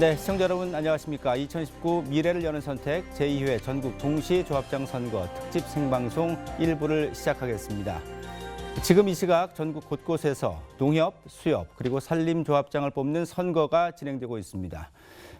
네, 시청자 여러분 안녕하십니까. 2019 미래를 여는 선택 제2회 전국 동시 조합장 선거 특집 생방송 1부를 시작하겠습니다. 지금 이 시각 전국 곳곳에서 농협, 수협, 그리고 산림조합장을 뽑는 선거가 진행되고 있습니다.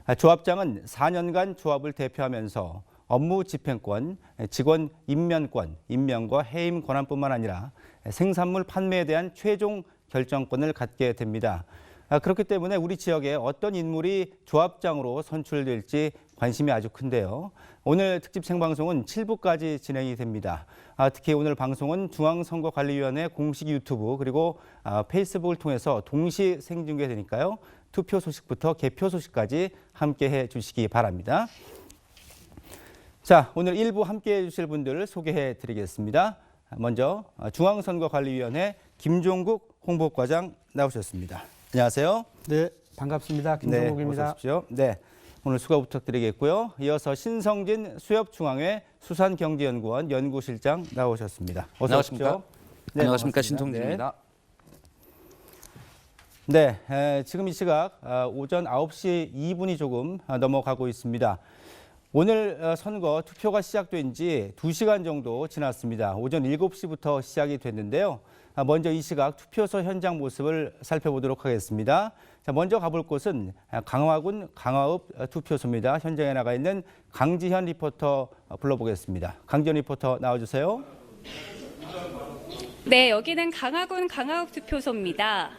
아, 조합장은 4년간 조합을 대표하면서 업무 집행권, 직원 임면권, 임명과 해임 권한뿐만 아니라 생산물 판매에 대한 최종 결정권을 갖게 됩니다. 아, 그렇기 때문에 우리 지역에 어떤 인물이 조합장으로 선출될지 관심이 아주 큰데요. 오늘 특집 생방송은 7부까지 진행이 됩니다. 아, 특히 오늘 방송은 중앙선거관리위원회 공식 유튜브 그리고 아, 페이스북을 통해서 동시 생중계되니까요. 투표 소식부터 개표 소식까지 함께 해 주시기 바랍니다. 자, 오늘 일부 함께 해 주실 분들을 소개해 드리겠습니다. 먼저 중앙선거관리위원회 김종국 홍보과장 나오셨습니다. 안녕하세요. 네, 반갑습니다. 김종국입니다. 어서 오십시오. 네, 오늘 수고 부탁드리겠고요. 이어서 신성진 수협중앙회 수산경제연구원 연구실장 나오셨습니다. 어서 안녕하십니까? 오십시오. 네, 안녕하십니까. 신통진입니다. 네, 에, 지금 이 시각 아, 오전 9시 2분이 조금 아, 넘어가고 있습니다. 오늘 어, 선거 투표가 시작된 지 2시간 정도 지났습니다. 오전 7시부터 시작이 됐는데요. 아, 먼저 이 시각 투표소 현장 모습을 살펴보도록 하겠습니다. 자, 먼저 가볼 곳은 아, 강화군 강화읍 어, 투표소입니다. 현장에 나가 있는 강지현 리포터 어, 불러보겠습니다. 강지현 리포터 나와주세요. 네, 여기는 강화군 강화읍 투표소입니다.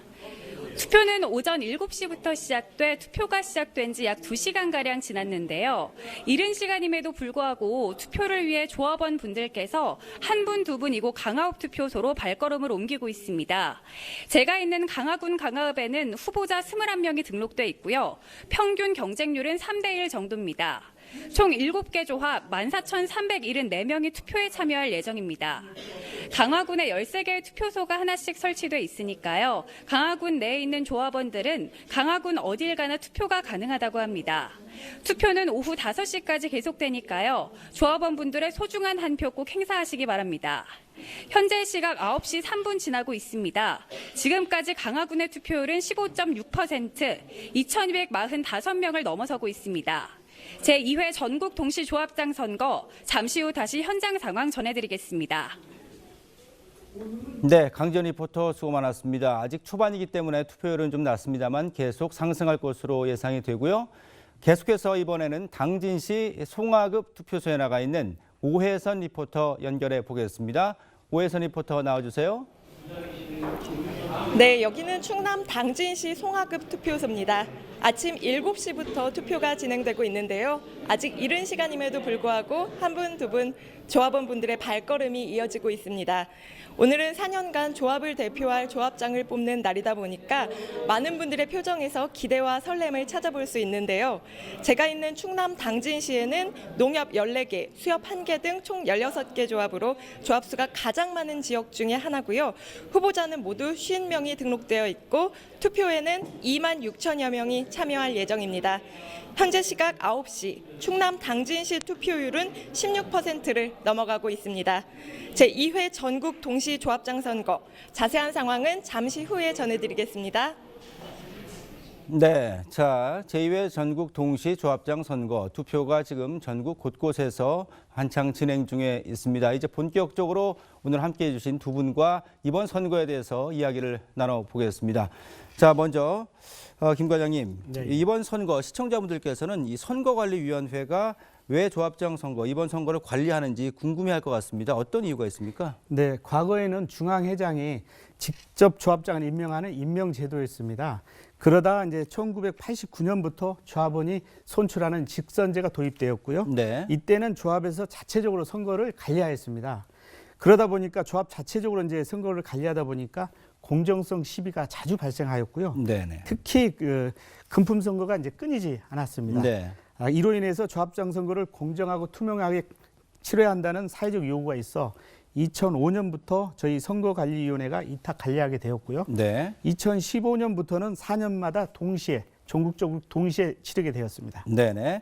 투표는 오전 7시부터 시작돼 투표가 시작된 지 약 2시간가량 지났는데요. 이른 시간임에도 불구하고 투표를 위해 조합원 분들께서 한 분, 두 분 이곳 강화읍 투표소로 발걸음을 옮기고 있습니다. 제가 있는 강화군 강화읍에는 후보자 21명이 등록돼 있고요. 평균 경쟁률은 3대1 정도입니다. 총 7개 조합 14,374명이 투표에 참여할 예정입니다. 강화군에 13개의 투표소가 하나씩 설치돼 있으니까요. 강화군 내에 있는 조합원들은 강화군 어딜 가나 투표가 가능하다고 합니다. 투표는 오후 5시까지 계속되니까요. 조합원분들의 소중한 한 표 꼭 행사하시기 바랍니다. 현재 시각 9시 3분 지나고 있습니다. 지금까지 강화군의 투표율은 15.6%, 2,245명을 넘어서고 있습니다. 제2회 전국 동시조합장 선거 잠시 후 다시 현장 상황 전해드리겠습니다. 네, 강지현 리포터 수고 많았습니다. 아직 초반이기 때문에 투표율은 좀 낮습니다만 계속 상승할 것으로 예상이 되고요. 계속해서 이번에는 당진시 송화급 투표소에 나가 있는 오혜선 리포터 연결해 보겠습니다. 오혜선 리포터 나와주세요. 네, 여기는 충남 당진시 송화급 투표소입니다. 아침 7시부터 투표가 진행되고 있는데요. 아직 이른 시간임에도 불구하고 한 분, 두 분 조합원 분들의 발걸음이 이어지고 있습니다. 오늘은 4년간 조합을 대표할 조합장을 뽑는 날이다 보니까 많은 분들의 표정에서 기대와 설렘을 찾아볼 수 있는데요. 제가 있는 충남 당진시에는 농협 14개, 수협 1개 등 총 16개 조합으로 조합 수가 가장 많은 지역 중에 하나고요. 후보자는 모두 50명이 등록되어 있고 투표에는 2만 6천여 명이 참여할 예정입니다. 현재 시각 9시 충남 당진시 투표율은 16%를 넘어가고 있습니다. 제2회 전국 동시 조합장 선거 자세한 상황은 잠시 후에 전해드리겠습니다. 네, 자 제2회 전국 동시 조합장 선거 투표가 지금 전국 곳곳에서 한창 진행 중에 있습니다. 이제 본격적으로 오늘 함께해 주신 두 분과 이번 선거에 대해서 이야기를 나눠보겠습니다. 자, 먼저 어, 김 과장님, 네. 이번 선거 시청자분들께서는 이 선거관리위원회가 왜 조합장 선거 이번 선거를 관리하는지 궁금해할 것 같습니다. 어떤 이유가 있습니까? 네, 과거에는 중앙회장이 직접 조합장을 임명하는 임명제도였습니다. 그러다 이제 1989년부터 조합원이 손출하는 직선제가 도입되었고요. 네. 이때는 조합에서 자체적으로 선거를 관리하였습니다. 그러다 보니까 조합 자체적으로 이제 선거를 관리하다 보니까 공정성 시비가 자주 발생하였고요. 네네. 특히 그 금품 선거가 이제 끊이지 않았습니다. 네. 아, 이로 인해서 조합장 선거를 공정하고 투명하게 치러야 한다는 사회적 요구가 있어 2005년부터 저희 선거관리위원회가 이탁 관리하게 되었고요. 네. 2015년부터는 4년마다 동시에 전국적으로 동시에 치르게 되었습니다. 네네.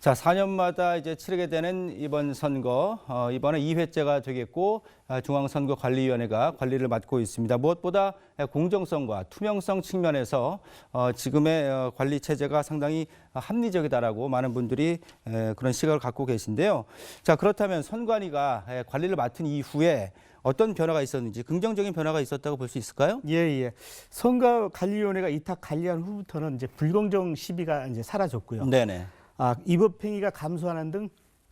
자, 4년마다 이제 치르게 되는 이번 선거, 어, 이번에 2회째가 되겠고, 아, 중앙선거관리위원회가 관리를 맡고 있습니다. 무엇보다 공정성과 투명성 측면에서 어, 지금의 어, 관리 체제가 상당히 합리적이다라고 많은 분들이 에, 그런 시각을 갖고 계신데요. 자, 그렇다면 선관위가 에, 관리를 맡은 이후에 어떤 변화가 있었는지 긍정적인 변화가 있었다고 볼 수 있을까요? 예, 예. 선거관리위원회가 이탁 관리한 후부터는 이제 불공정 시비가 이제 사라졌고요. 네네. 아, 위법행위가 감소하는 등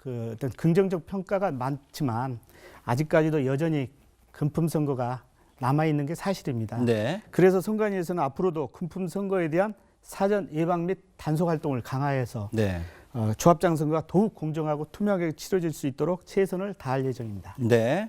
그 어떤 긍정적 평가가 많지만 아직까지도 여전히 금품 선거가 남아 있는 게 사실입니다. 네. 그래서 선관위에서는 앞으로도 금품 선거에 대한 사전 예방 및 단속 활동을 강화해서 네. 어, 조합장 선거가 더욱 공정하고 투명하게 치러질 수 있도록 최선을 다할 예정입니다. 네.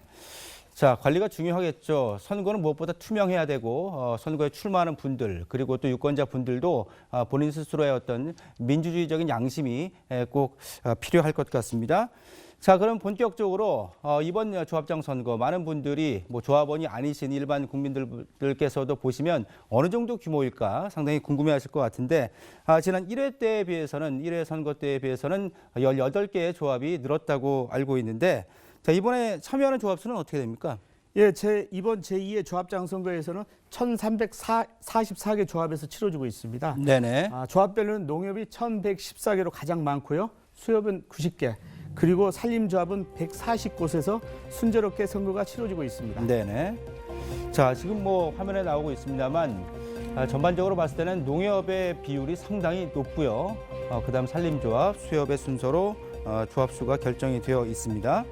자, 관리가 중요하겠죠. 선거는 무엇보다 투명해야 되고 어, 선거에 출마하는 분들 그리고 또 유권자 분들도 어, 본인 스스로의 어떤 민주주의적인 양심이 에, 꼭 어, 필요할 것 같습니다. 자, 그럼 본격적으로 어, 이번 조합장 선거 많은 분들이 뭐 조합원이 아니신 일반 국민들께서도 보시면 어느 정도 규모일까 상당히 궁금해하실 것 같은데 아, 지난 1회 때에 비해서는 1회 선거 때에 비해서는 18개의 조합이 늘었다고 알고 있는데 자, 이번에 참여하는 조합 수는 어떻게 됩니까? 예, 제 이번 제2의 조합장 선거에서는 1,344개 조합에서 치러지고 있습니다. 네네. 아, 조합별로는 농협이 1,114개로 가장 많고요. 수협은 90개, 그리고 산림조합은 140곳에서 순조롭게 선거가 치러지고 있습니다. 네네. 자, 지금 뭐 화면에 나오고 있습니다만 아, 전반적으로 봤을 때는 농협의 비율이 상당히 높고요. 어, 그다음 산림조합, 수협의 순서로 어, 조합 수가 결정이 되어 있습니다.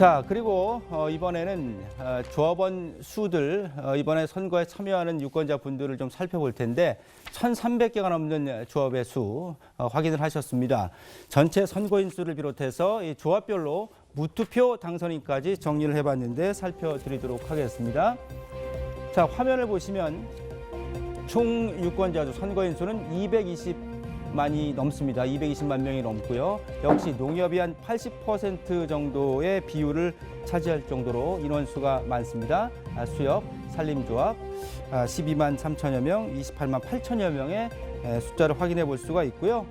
자, 그리고 어, 이번에는 어, 조합원 수들 어, 이번에 선거에 참여하는 유권자 분들을 좀 살펴볼 텐데 1,300개가 넘는 조합의 수 어, 확인을 하셨습니다. 전체 선거인 수를 비롯해서 이 조합별로 무투표 당선인까지 정리를 해봤는데 살펴드리도록 하겠습니다. 자, 화면을 보시면 총 유권자 수 선거인 수는 220 만이 넘습니다. 220만 명이 넘고요. 역시 농협이 한 80% 정도의 비율을 차지할 정도로 인원수가 많습니다. 아, 수협, 산림조합 아, 12만 3천여 명, 28만 8천여 명의 에, 숫자를 확인해 볼 수가 있고요.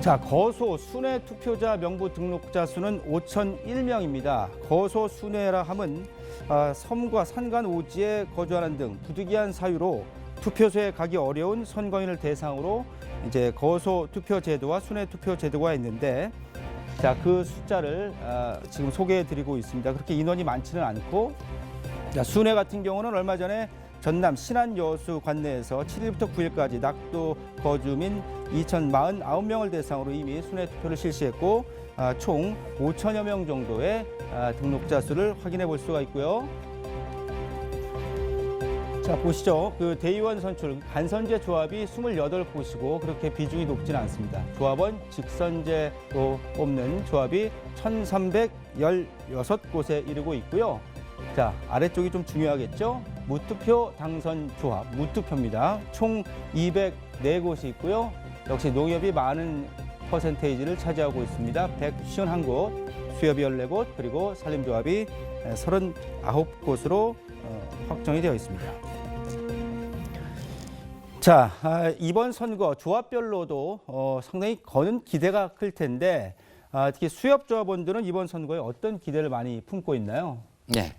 자, 거소 순회 투표자 명부 등록자 수는 5,001명입니다. 거소 순회라 함은 아, 섬과 산간 오지에 거주하는 등 부득이한 사유로 투표소에 가기 어려운 선거인을 대상으로 이제 거소 투표 제도와 순회 투표 제도가 있는데 자, 그 숫자를 아, 지금 소개해 드리고 있습니다. 그렇게 인원이 많지는 않고 자, 순회 같은 경우는 얼마 전에 전남 신안 여수 관내에서 7일부터 9일까지 낙도 거주민 2,049명을 대상으로 이미 순회 투표를 실시했고 아, 총 5천여 명 정도의 아, 등록자 수를 확인해 볼 수가 있고요. 자 보시죠. 그 대의원 선출 간선제 조합이 28곳이고 그렇게 비중이 높지는 않습니다. 조합원 직선제로 뽑는 조합이 1,316곳에 이르고 있고요. 자 아래쪽이 좀 중요하겠죠. 무투표 당선 조합 무투표입니다. 총 204곳이 있고요. 역시 농협이 많은 퍼센테이지를 차지하고 있습니다. 151곳, 수협이 14곳, 그리고 산림조합이 39곳으로 어, 확정이 되어 있습니다. 자, 아, 이번 선거 조합별로도 어, 상당히 거는 기대가 클 텐데 아, 특히 수협 조합원들은 이번 선거에 어떤 기대를 많이 품고 있나요? 네.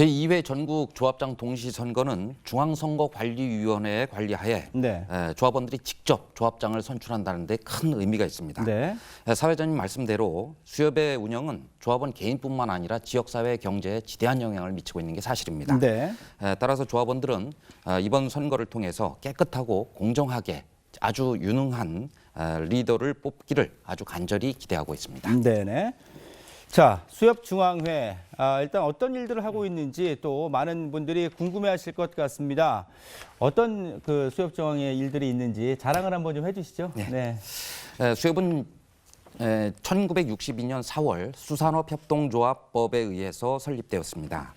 제2회 전국 조합장 동시 선거는 중앙선거관리위원회의 관리하에 네. 에, 조합원들이 직접 조합장을 선출한다는 데 큰 의미가 있습니다. 네. 에, 사회자님 말씀대로 수협의 운영은 조합원 개인뿐만 아니라 지역사회 경제에 지대한 영향을 미치고 있는 게 사실입니다. 네. 에, 따라서 조합원들은 어, 이번 선거를 통해서 깨끗하고 공정하게 아주 유능한 어, 리더를 뽑기를 아주 간절히 기대하고 있습니다. 네네. 자, 수협중앙회 아, 일단 어떤 일들을 하고 있는지 또 많은 분들이 궁금해 하실 것 같습니다. 어떤 그 수협중앙회 일들이 있는지 자랑을 한번 좀 해주시죠. 네. 에, 수협은 에, 1962년 4월 수산업협동조합법에 의해서 설립되었습니다.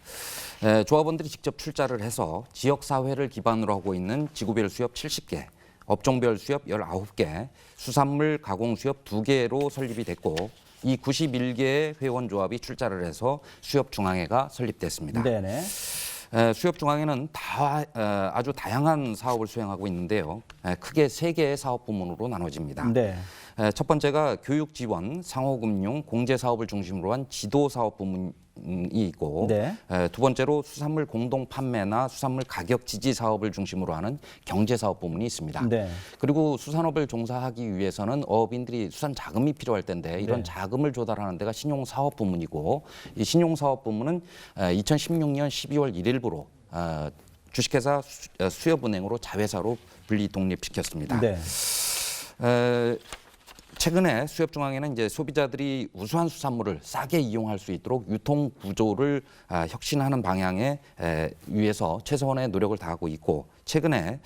에, 조합원들이 직접 출자를 해서 지역사회를 기반으로 하고 있는 지구별 수협 70개, 업종별 수협 19개, 수산물 가공 수협 2개로 설립이 됐고 이 91개의 회원 조합이 출자를 해서 수협 중앙회가 설립됐습니다. 네네. 에, 수협 중앙회는 다 에, 아주 다양한 사업을 수행하고 있는데요. 에, 크게 세 개의 사업 부문으로 나눠집니다. 네. 에, 첫 번째가 교육 지원, 상호금융, 공제 사업을 중심으로 한 지도 사업 부문 이 있고 네. 에, 두 번째로 수산물 공동 판매나 수산물 가격 지지 사업을 중심으로 하는 경제 사업 부문이 있습니다. 네. 그리고 수산업을 종사하기 위해서는 어업인들이 수산 자금이 필요할 텐데 이런 네. 자금을 조달하는 데가 신용 사업 부문이고 이 신용 사업 부문은 2016년 12월 1일부로 어, 주식회사 수- 어, 수협은행으로 자회사로 분리 독립시켰습니다. 네. 에, 최근에 수협 중앙회는 이제 소비자들이 우수한 수산물을 싸게 이용할 수 있도록 유통 구조를 아, 혁신하는 방향에 에, 위해서 최소한의 노력을 다하고 있고 최근에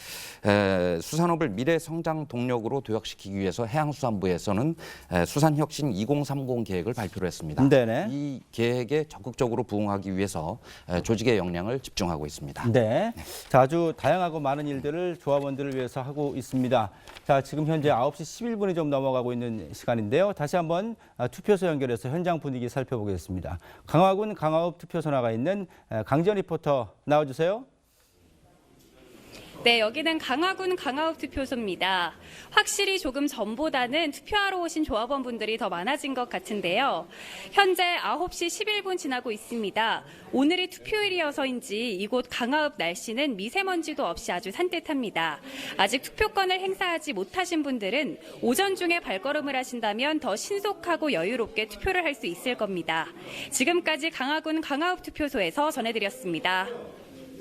에, 수산업을 미래 성장 동력으로 도약시키기 위해서 해양수산부에서는 에, 수산혁신 2030 계획을 발표를 했습니다. 네네. 이 계획에 적극적으로 부응하기 위해서 에, 조직의 역량을 집중하고 있습니다. 네. 자, 아주 다양하고 많은 일들을 조합원들을 위해서 하고 있습니다. 자, 지금 현재 9시 11분이 좀 넘어가고 있는 시간인데요. 다시 한번 아, 투표소 연결해서 현장 분위기 살펴보겠습니다. 강화군 강화읍 투표소 나가 있는 아, 강지연 리포터 나와주세요. 네, 여기는 강화군 강화읍 투표소입니다. 확실히 조금 전보다는 투표하러 오신 조합원분들이 더 많아진 것 같은데요. 현재 9시 11분 지나고 있습니다. 오늘이 투표일이어서인지 이곳 강화읍 날씨는 미세먼지도 없이 아주 산뜻합니다. 아직 투표권을 행사하지 못하신 분들은 오전 중에 발걸음을 하신다면 더 신속하고 여유롭게 투표를 할 수 있을 겁니다. 지금까지 강화군 강화읍 투표소에서 전해드렸습니다.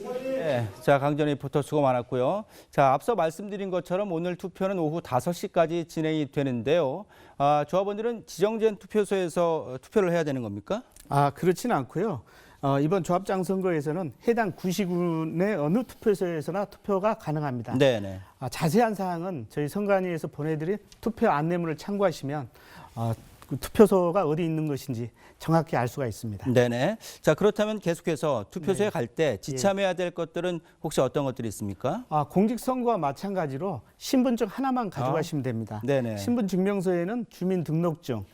네, 자 강전 리포터 수고 많았고요. 자 앞서 말씀드린 것처럼 오늘 투표는 오후 5시까지 진행이 되는데요. 아, 조합원들은 지정된 투표소에서 어, 투표를 해야 되는 겁니까? 아 그렇지는 않고요. 어, 이번 조합장 선거에서는 해당 구시군의 어느 투표소에서나 투표가 가능합니다. 네네. 아, 자세한 사항은 저희 선관위에서 보내드린 투표 안내문을 참고하시면 어, 그 투표소가 어디 있는 것인지 정확히 알 수가 있습니다. 네네. 자 그렇다면 계속해서 투표소에 갈때 지참해야 될 것들은 혹시 어떤 것들이 있습니까? 아, 공직선거와 마찬가지로 신분증 하나만 가져가시면 됩니다. 네네. 신분증명서에는 주민등록증,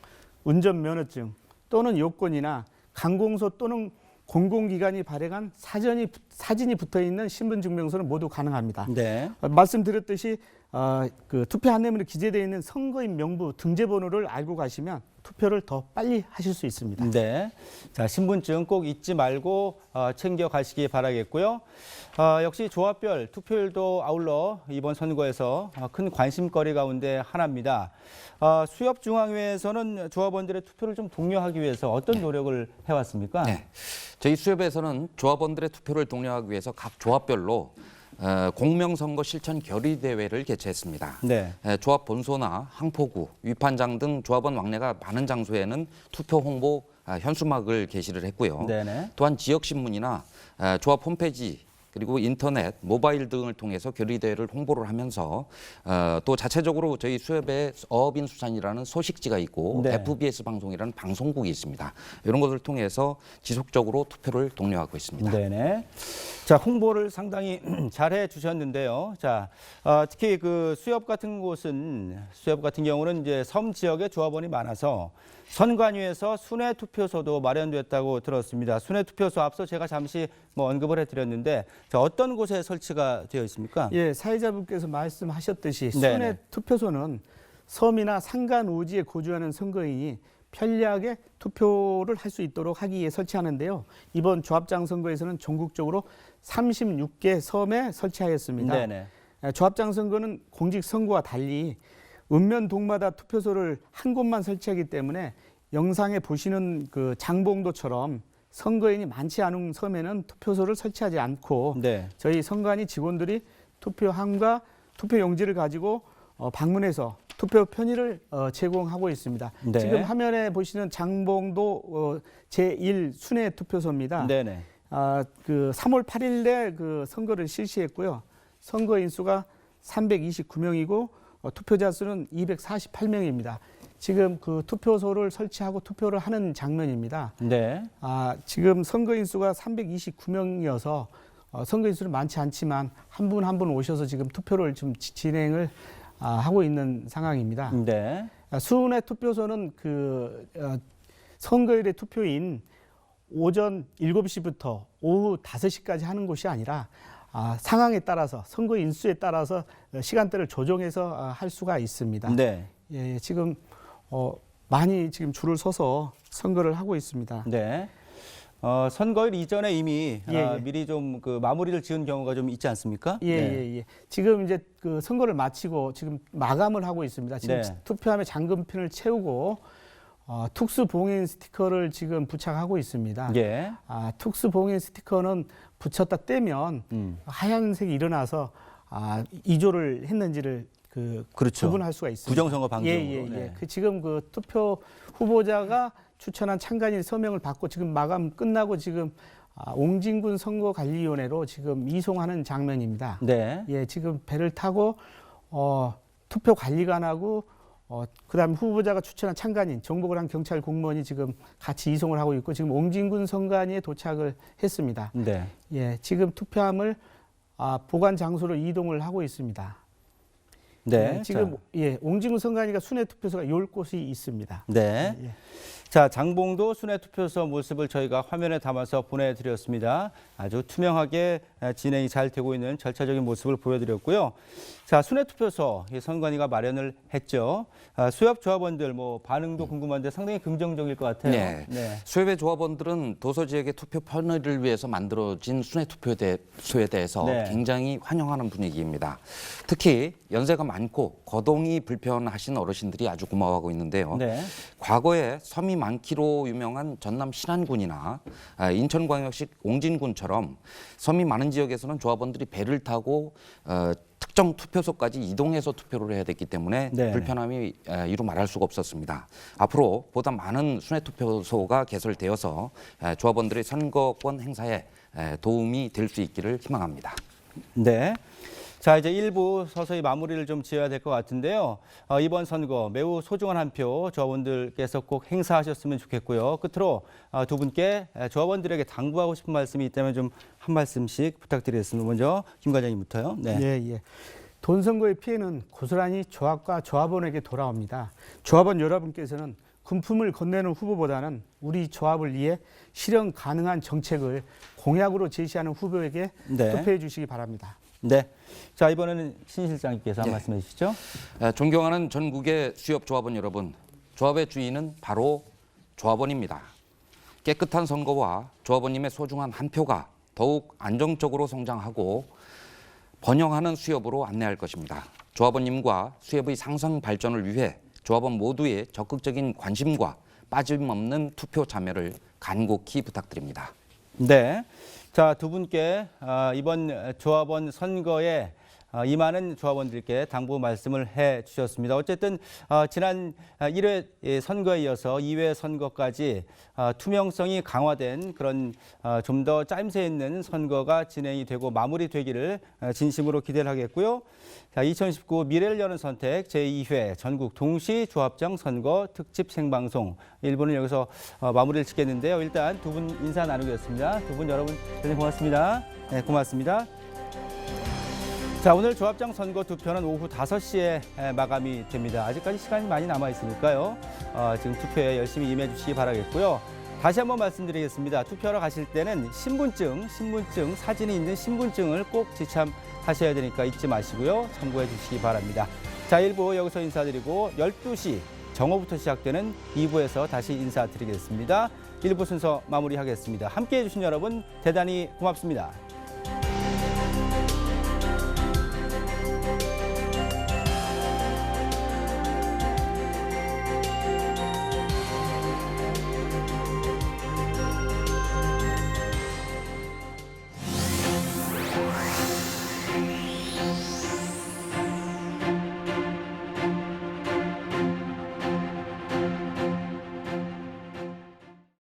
운전면허증 또는 요건이나 관공서 또는 공공기관이 발행한 사전이 사진이 붙어 있는 신분증명서는 모두 가능합니다. 네. 어, 말씀드렸듯이 어, 그 투표 안내문에 기재되어 있는 선거인 명부 등재번호를 알고 가시면 투표를 더 빨리 하실 수 있습니다. 네. 자, 신분증 꼭 잊지 말고 어, 챙겨 가시기 바라겠고요. 어, 역시 조합별 투표율도 아울러 이번 선거에서 어, 큰 관심거리 가운데 하나입니다. 어, 수협중앙회에서는 조합원들의 투표를 좀 독려하기 위해서 어떤 노력을 해왔습니까? 네. 저희 수협에서는 조합원들의 투표를 독려하기 위해서 각 조합별로 어, 공명선거 실천 결의 대회를 개최했습니다. 네. 에, 조합 본소나 항포구, 위판장 등 조합원 왕래가 많은 장소에는 투표 홍보 아, 현수막을 게시를 했고요. 네네. 또한 지역 신문이나 에, 조합 홈페이지 그리고 인터넷, 모바일 등을 통해서 결의대회를 홍보를 하면서 어, 또 자체적으로 저희 수협에 어업인 수산이라는 소식지가 있고 네. FBS 방송이라는 방송국이 있습니다. 이런 것을 통해서 지속적으로 투표를 독려하고 있습니다. 네네. 자, 홍보를 상당히 잘 해 주셨는데요. 자, 어, 특히 그 수협 같은 곳은 수협 같은 경우는 이제 섬 지역에 조합원이 많아서 선관위에서 순회 투표소도 마련됐다고 들었습니다. 순회 투표소 앞서 제가 잠시 뭐 언급을 해드렸는데 자, 어떤 곳에 설치가 되어 있습니까? 예, 사회자분께서 말씀하셨듯이 네네. 순회 투표소는 섬이나 산간 우지에 거주하는 선거인이 편리하게 투표를 할 수 있도록 하기 위해 설치하는데요. 이번 조합장 선거에서는 전국적으로 36개 섬에 설치하였습니다. 네네. 에, 조합장 선거는 공직 선거와 달리 읍면 동마다 투표소를 한 곳만 설치하기 때문에 영상에 보시는 그 장봉도처럼 선거인이 많지 않은 섬에는 투표소를 설치하지 않고 네. 저희 선관위 직원들이 투표함과 투표 용지를 가지고 어, 방문해서 투표 편의를 어, 제공하고 있습니다. 네. 지금 화면에 보시는 장봉도 어, 제1 순회 투표소입니다. 네네. 아, 그 3월 8일에 그 선거를 실시했고요. 선거 인 수가 329명이고 어, 투표자 수는 248명입니다. 지금 그 투표소를 설치하고 투표를 하는 장면입니다. 네. 아, 지금 선거인 수가 329명이어서 어, 선거인 수는 많지 않지만 한 분 한 분 오셔서 지금 투표를 좀 지- 진행을 아, 하고 있는 상황입니다. 네. 아, 수은의 투표소는 그 어, 선거일의 투표인 오전 7시부터 오후 5시까지 하는 곳이 아니라 아, 상황에 따라서 선거 인수에 따라서 어, 시간대를 조정해서 아, 할 수가 있습니다. 네. 예, 예, 지금 어, 많이 지금 줄을 서서 선거를 하고 있습니다. 네. 어, 선거일 이전에 이미 예, 아, 예. 미리 좀 그 마무리를 지은 경우가 좀 있지 않습니까? 예, 네. 예, 예. 지금 이제 그 선거를 마치고 지금 마감을 하고 있습니다. 지금 네. 투표함에 잠금핀을 채우고 어, 특수 봉인 스티커를 지금 부착하고 있습니다. 예. 아, 특수 봉인 스티커는 붙였다 떼면 음. 하얀색이 일어나서 아, 이조를 했는지를 그 그렇죠. 구분할 수가 있습니다. 부정선거 방지용으로. 예, 예, 예. 네. 그 지금 그 투표 후보자가 추천한 참관인 서명을 받고 지금 마감 끝나고 지금 아, 옹진군 선거관리위원회로 지금 이송하는 장면입니다. 네. 예, 지금 배를 타고 어, 투표 관리관하고 어, 그다음 후보자가 추천한 참관인 정복을 한 경찰 공무원이 지금 같이 이송을 하고 있고 지금 옹진군 선관위에 도착을 했습니다. 네. 예, 지금 투표함을 아, 보관 장소로 이동을 하고 있습니다. 네. 예, 지금 자, 예, 옹진군 선관위가 순회 투표소가 10곳이 있습니다. 네. 예, 예. 자, 장봉도 순회 투표소 모습을 저희가 화면에 담아서 보내드렸습니다. 아주 투명하게 에, 진행이 잘 되고 있는 절차적인 모습을 보여드렸고요. 자, 순회 투표소 이 선관위가 마련을 했죠. 아, 수협 조합원들 뭐 반응도 궁금한데 상당히 긍정적일 것 같아요. 네. 수협의 조합원들은 도서 지역의 투표 편의를 위해서 만들어진 순회 투표소에 대해서 네. 굉장히 환영하는 분위기입니다. 특히 연세가 많고 거동이 불편하신 어르신들이 아주 고마워하고 있는데요. 네. 과거에 섬이 많기로 유명한 전남 신안군이나 아, 인천광역시 옹진군처럼 섬이 많은 지역에서는 조합원들이 배를 타고 어, 특정 투표소까지 이동해서 투표를 해야 됐기 때문에 네. 불편함이 에, 이루 말할 수가 없었습니다. 앞으로 보다 많은 순회 투표소가 개설되어서 에, 조합원들의 선거권 행사에 에, 도움이 될 수 있기를 희망합니다. 네. 자, 이제 일부 서서히 마무리를 좀 지어야 될 것 같은데요. 어, 이번 선거 매우 소중한 한 표 조합원들께서 꼭 행사하셨으면 좋겠고요. 끝으로 어, 두 분께 에, 조합원들에게 당부하고 싶은 말씀이 있다면 좀 한 말씀씩 부탁드리겠습니다. 먼저 김 과장님부터요. 네. 예, 예. 돈 선거의 피해는 고스란히 조합과 조합원에게 돌아옵니다. 조합원 여러분께서는 금품을 건네는 후보보다는 우리 조합을 위해 실현 가능한 정책을 공약으로 제시하는 후보에게 네. 투표해 주시기 바랍니다. 네. 자, 이번에는 신 실장님께서 한 네. 말씀 해 주시죠. 에, 존경하는 전국의 수협 조합원 여러분, 조합의 주인은 바로 조합원입니다. 깨끗한 선거와 조합원님의 소중한 한 표가 더욱 안정적으로 성장하고 번영하는 수협으로 안내할 것입니다. 조합원님과 수협의 상승 발전을 위해 조합원 모두의 적극적인 관심과 빠짐없는 투표 참여를 간곡히 부탁드립니다. 네. 자, 두 분께 아, 이번 조합원 선거에 아, 임하는 조합원들께 당부 말씀을 해 주셨습니다. 어쨌든 아, 지난 1회 선거에 이어서 2회 선거까지 아, 투명성이 강화된 그런 좀 더 짜임새 있는 선거가 진행이 되고 마무리되기를 아, 진심으로 기대를 하겠고요. 자, 2019 미래를 여는 선택 제2회 전국 동시 조합장 선거 특집 생방송 1부는 여기서 어, 마무리를 짓겠는데요. 일단 두 분 인사 나누겠습니다. 두 분 여러분 고맙습니다. 네, 고맙습니다. 자, 오늘 조합장 선거 투표는 오후 5시에 마감이 됩니다. 아직까지 시간이 많이 남아 있으니까요. 어, 지금 투표에 열심히 임해 주시기 바라겠고요. 다시 한번 말씀드리겠습니다. 투표하러 가실 때는 신분증, 신분증, 사진이 있는 신분증을 꼭 지참하셔야 되니까 잊지 마시고요. 참고해 주시기 바랍니다. 자, 1부 여기서 인사드리고 12시 정오부터 시작되는 2부에서 다시 인사드리겠습니다. 1부 순서 마무리하겠습니다. 함께해 주신 여러분 대단히 고맙습니다.